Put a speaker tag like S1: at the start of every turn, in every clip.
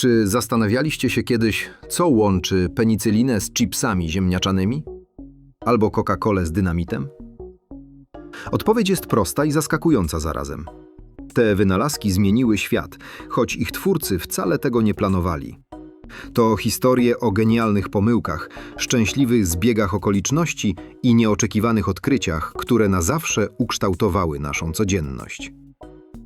S1: Czy zastanawialiście się kiedyś, co łączy penicylinę z chipsami ziemniaczanymi? Albo Coca-Colę z dynamitem? Odpowiedź jest prosta i zaskakująca zarazem. Te wynalazki zmieniły świat, choć ich twórcy wcale tego nie planowali. To historie o genialnych pomyłkach, szczęśliwych zbiegach okoliczności i nieoczekiwanych odkryciach, które na zawsze ukształtowały naszą codzienność.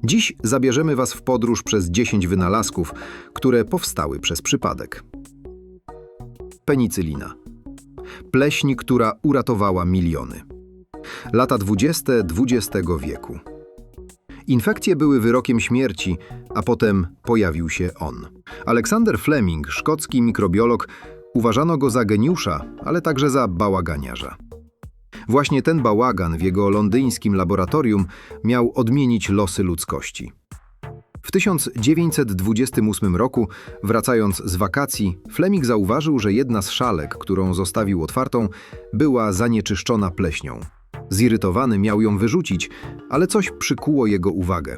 S1: Dziś zabierzemy Was w podróż przez 10 wynalazków, które powstały przez przypadek. Penicylina. Pleśń, która uratowała miliony. Lata 20. XX wieku. Infekcje były wyrokiem śmierci, a potem pojawił się on. Aleksander Fleming, szkocki mikrobiolog, uważano go za geniusza, ale także za bałaganiarza. Właśnie ten bałagan w jego londyńskim laboratorium miał odmienić losy ludzkości. W 1928 roku, wracając z wakacji, Fleming zauważył, że jedna z szalek, którą zostawił otwartą, była zanieczyszczona pleśnią. Zirytowany miał ją wyrzucić, ale coś przykuło jego uwagę.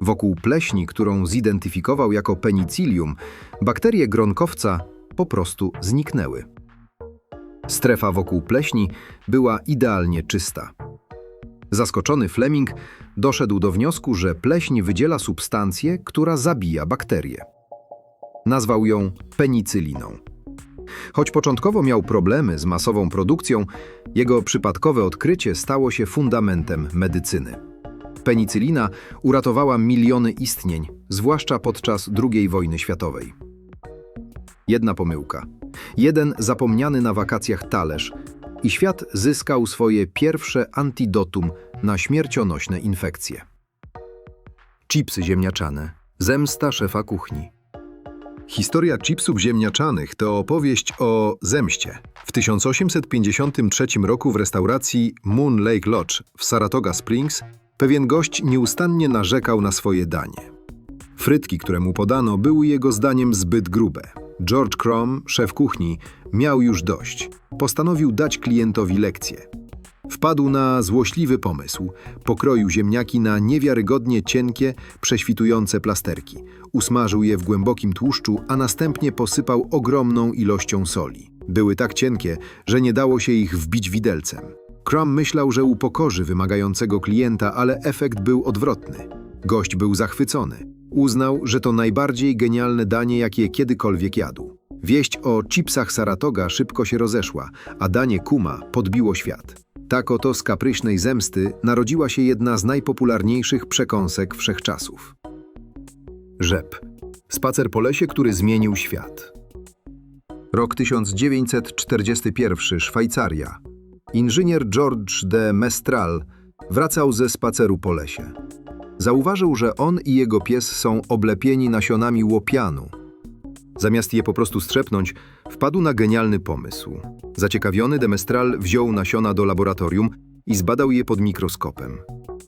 S1: Wokół pleśni, którą zidentyfikował jako penicillium, bakterie gronkowca po prostu zniknęły. Strefa wokół pleśni była idealnie czysta. Zaskoczony Fleming doszedł do wniosku, że pleśń wydziela substancję, która zabija bakterie. Nazwał ją penicyliną. Choć początkowo miał problemy z masową produkcją, jego przypadkowe odkrycie stało się fundamentem medycyny. Penicylina uratowała miliony istnień, zwłaszcza podczas II wojny światowej. Jedna pomyłka. Jeden zapomniany na wakacjach talerz i świat zyskał swoje pierwsze antidotum na śmiercionośne infekcje. Chipsy ziemniaczane. Zemsta szefa kuchni.
S2: Historia chipsów ziemniaczanych to opowieść o zemście. W 1853 roku w restauracji Moon Lake Lodge w Saratoga Springs pewien gość nieustannie narzekał na swoje danie. Frytki, które mu podano, były jego zdaniem zbyt grube. George Crom, szef kuchni, miał już dość. Postanowił dać klientowi lekcję. Wpadł na złośliwy pomysł. Pokroił ziemniaki na niewiarygodnie cienkie, prześwitujące plasterki. Usmażył je w głębokim tłuszczu, a następnie posypał ogromną ilością soli. Były tak cienkie, że nie dało się ich wbić widelcem. Crum myślał, że upokorzy wymagającego klienta, ale efekt był odwrotny. Gość był zachwycony. Uznał, że to najbardziej genialne danie, jakie kiedykolwiek jadł. Wieść o chipsach Saratoga szybko się rozeszła, a danie Kuma podbiło świat. Tak oto z kapryśnej zemsty narodziła się jedna z najpopularniejszych przekąsek wszechczasów. Rzep. Spacer po lesie, który zmienił świat. Rok 1941, Szwajcaria. Inżynier George de Mestral wracał ze spaceru po lesie. Zauważył, że on i jego pies są oblepieni nasionami łopianu. Zamiast je po prostu strzepnąć, wpadł na genialny pomysł. Zaciekawiony Demestral wziął nasiona do laboratorium i zbadał je pod mikroskopem.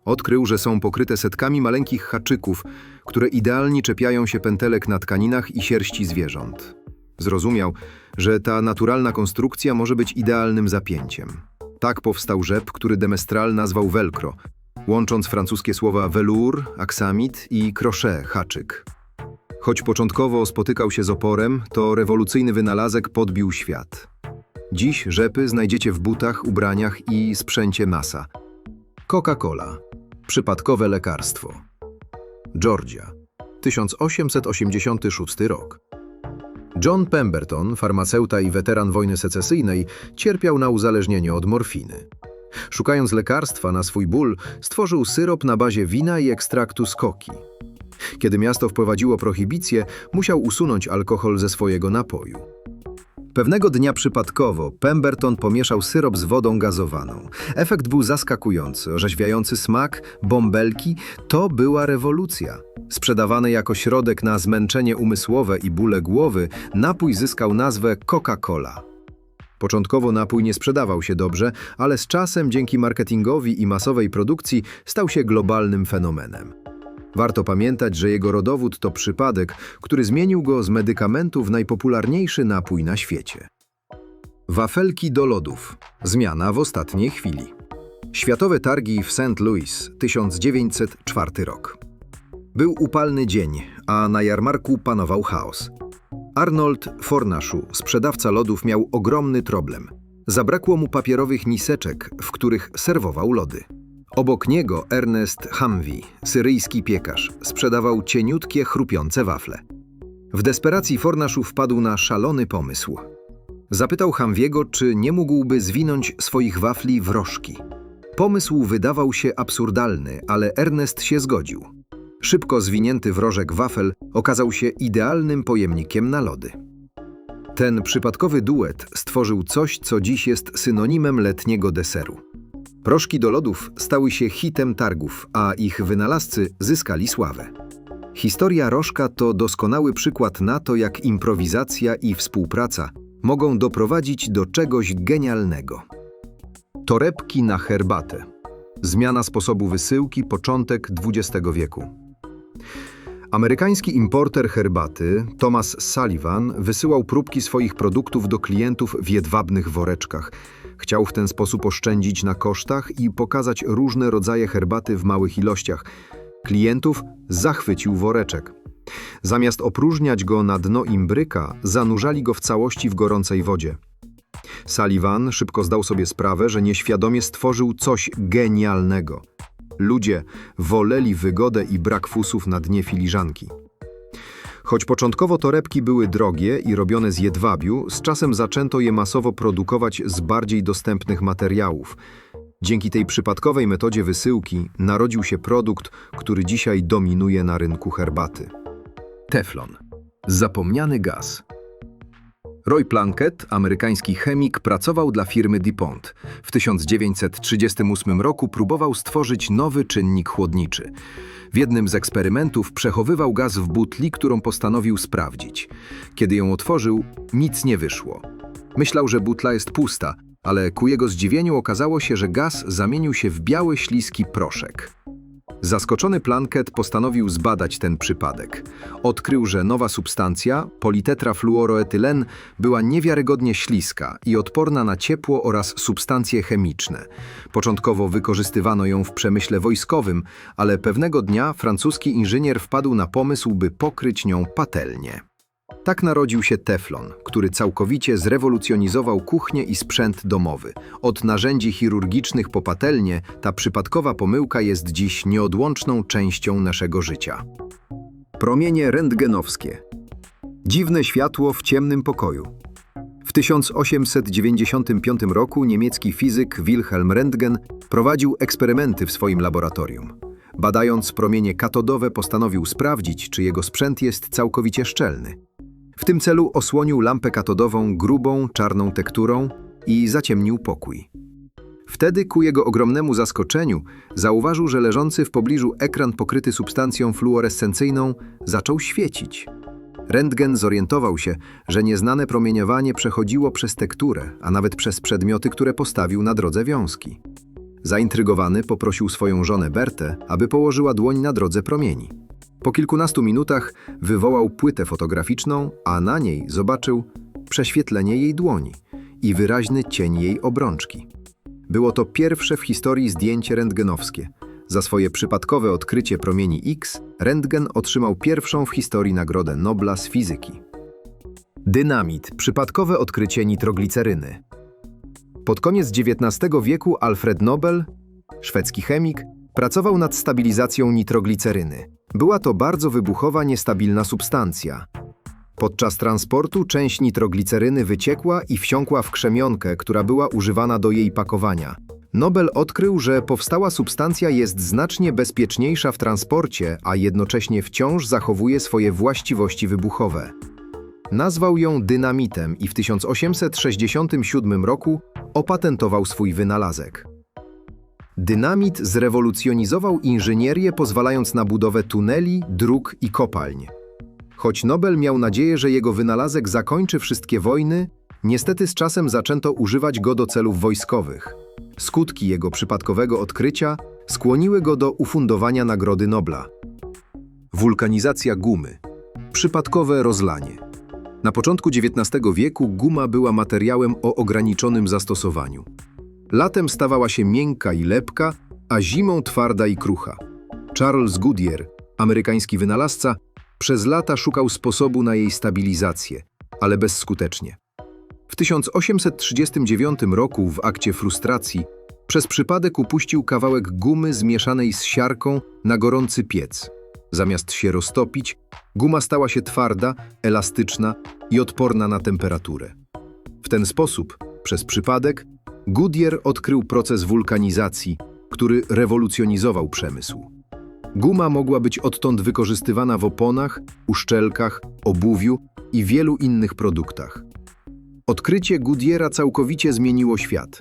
S2: Odkrył, że są pokryte setkami maleńkich haczyków, które idealnie czepiają się pętelek na tkaninach i sierści zwierząt. Zrozumiał, że ta naturalna konstrukcja może być idealnym zapięciem. Tak powstał rzep, który Demestral nazwał velcro, łącząc francuskie słowa velour, aksamit i crochet, haczyk. Choć początkowo spotykał się z oporem, to rewolucyjny wynalazek podbił świat. Dziś rzepy znajdziecie w butach, ubraniach i sprzęcie masa. Coca-Cola. Przypadkowe lekarstwo. Georgia. 1886 rok. John Pemberton, farmaceuta i weteran wojny secesyjnej, cierpiał na uzależnienie od morfiny. Szukając lekarstwa na swój ból, stworzył syrop na bazie wina i ekstraktu z koki. Kiedy miasto wprowadziło prohibicję, musiał usunąć alkohol ze swojego napoju. Pewnego dnia przypadkowo Pemberton pomieszał syrop z wodą gazowaną. Efekt był zaskakujący, orzeźwiający smak, bąbelki to była rewolucja. Sprzedawany jako środek na zmęczenie umysłowe i bóle głowy, napój zyskał nazwę Coca-Cola. Początkowo napój nie sprzedawał się dobrze, ale z czasem dzięki marketingowi i masowej produkcji stał się globalnym fenomenem. Warto pamiętać, że jego rodowód to przypadek, który zmienił go z medykamentu w najpopularniejszy napój na świecie. Wafelki do lodów. Zmiana w ostatniej chwili. Światowe targi w St. Louis, 1904 rok. Był upalny dzień, a na jarmarku panował chaos.
S1: Arnold Fornaszu, sprzedawca lodów, miał ogromny problem. Zabrakło mu papierowych miseczek, w których serwował lody. Obok niego Ernest Humvee, syryjski piekarz, sprzedawał cieniutkie, chrupiące wafle. W desperacji Fornaszu wpadł na szalony pomysł. Zapytał Humveego, czy nie mógłby zwinąć swoich wafli w rożki. Pomysł wydawał się absurdalny, ale Ernest się zgodził. Szybko zwinięty wrożek wafel okazał się idealnym pojemnikiem na lody. Ten przypadkowy duet stworzył coś, co dziś jest synonimem letniego deseru. Proszki do lodów stały się hitem targów, a ich wynalazcy zyskali sławę. Historia rożka to doskonały przykład na to, jak improwizacja i współpraca mogą doprowadzić do czegoś genialnego. Torebki na herbatę. Zmiana sposobu wysyłki, początek XX wieku. Amerykański importer herbaty Thomas Sullivan wysyłał próbki swoich produktów do klientów w jedwabnych woreczkach. Chciał w ten sposób oszczędzić na kosztach i pokazać różne rodzaje herbaty w małych ilościach. Klientów zachwycił woreczek. Zamiast opróżniać go na dno imbryka, zanurzali go w całości w gorącej wodzie. Sullivan szybko zdał sobie sprawę, że nieświadomie stworzył coś genialnego. Ludzie woleli wygodę i brak fusów na dnie filiżanki. Choć początkowo torebki były drogie i robione z jedwabiu, z czasem zaczęto je masowo produkować z bardziej dostępnych materiałów. Dzięki tej przypadkowej metodzie wysyłki narodził się produkt, który dzisiaj dominuje na rynku herbaty. Teflon. Zapomniany gaz. Roy Plunkett, amerykański chemik, pracował dla firmy DuPont. W 1938 roku próbował stworzyć nowy czynnik chłodniczy. W jednym z eksperymentów przechowywał gaz w butli, którą postanowił sprawdzić. Kiedy ją otworzył, nic nie wyszło. Myślał, że butla jest pusta, ale ku jego zdziwieniu okazało się, że gaz zamienił się w biały, śliski proszek. Zaskoczony Plunkett postanowił zbadać ten przypadek. Odkrył, że nowa substancja, politetrafluoroetylen, była niewiarygodnie śliska i odporna na ciepło oraz substancje chemiczne. Początkowo wykorzystywano ją w przemyśle wojskowym, ale pewnego dnia francuski inżynier wpadł na pomysł, by pokryć nią patelnię. Tak narodził się teflon, który całkowicie zrewolucjonizował kuchnię i sprzęt domowy. Od narzędzi chirurgicznych po patelnię, ta przypadkowa pomyłka jest dziś nieodłączną częścią naszego życia. Promienie rentgenowskie. Dziwne światło w ciemnym pokoju. W 1895 roku niemiecki fizyk Wilhelm Röntgen prowadził eksperymenty w swoim laboratorium. Badając promienie katodowe, postanowił sprawdzić, czy jego sprzęt jest całkowicie szczelny. W tym celu osłonił lampę katodową grubą, czarną tekturą i zaciemnił pokój. Wtedy, ku jego ogromnemu zaskoczeniu, zauważył, że leżący w pobliżu ekran pokryty substancją fluorescencyjną zaczął świecić. Rentgen zorientował się, że nieznane promieniowanie przechodziło przez tekturę, a nawet przez przedmioty, które postawił na drodze wiązki. Zaintrygowany poprosił swoją żonę Bertę, aby położyła dłoń na drodze promieni. Po kilkunastu minutach wywołał płytę fotograficzną, a na niej zobaczył prześwietlenie jej dłoni i wyraźny cień jej obrączki. Było to pierwsze w historii zdjęcie rentgenowskie. Za swoje przypadkowe odkrycie promieni X Rentgen otrzymał pierwszą w historii Nagrodę Nobla z fizyki. Dynamit przypadkowe odkrycie nitrogliceryny. Pod koniec XIX wieku Alfred Nobel, szwedzki chemik, pracował nad stabilizacją nitrogliceryny. Była to bardzo wybuchowa, niestabilna substancja. Podczas transportu część nitrogliceryny wyciekła i wsiąkła w krzemionkę, która była używana do jej pakowania. Nobel odkrył, że powstała substancja jest znacznie bezpieczniejsza w transporcie, a jednocześnie wciąż zachowuje swoje właściwości wybuchowe. Nazwał ją dynamitem i w 1867 roku opatentował swój wynalazek. Dynamit zrewolucjonizował inżynierię, pozwalając na budowę tuneli, dróg i kopalń. Choć Nobel miał nadzieję, że jego wynalazek zakończy wszystkie wojny, niestety z czasem zaczęto używać go do celów wojskowych. Skutki jego przypadkowego odkrycia skłoniły go do ufundowania Nagrody Nobla. Wulkanizacja gumy. Przypadkowe rozlanie. Na początku XIX wieku guma była materiałem o ograniczonym zastosowaniu. Latem stawała się miękka i lepka, a zimą twarda i krucha. Charles Goodyear, amerykański wynalazca, przez lata szukał sposobu na jej stabilizację. ale bezskutecznie. W 1839 roku w akcie frustracji przez przypadek upuścił kawałek gumy zmieszanej z siarką na gorący piec. Zamiast się roztopić, guma stała się twarda, elastyczna i odporna na temperaturę. W ten sposób, przez przypadek, Goodyear odkrył proces wulkanizacji, który rewolucjonizował przemysł. Guma mogła być odtąd wykorzystywana w oponach, uszczelkach, obuwiu i wielu innych produktach. Odkrycie Goodyeara całkowicie zmieniło świat.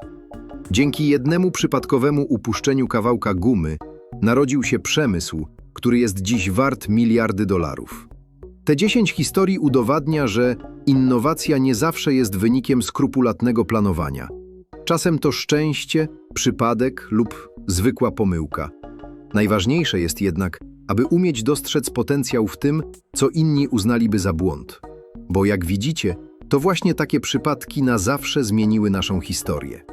S1: Dzięki jednemu przypadkowemu upuszczeniu kawałka gumy narodził się przemysł, który jest dziś wart miliardy dolarów. Te 10 historii udowadnia, że innowacja nie zawsze jest wynikiem skrupulatnego planowania. Czasem to szczęście, przypadek lub zwykła pomyłka. Najważniejsze jest jednak, aby umieć dostrzec potencjał w tym, co inni uznaliby za błąd. Bo jak widzicie, to właśnie takie przypadki na zawsze zmieniły naszą historię.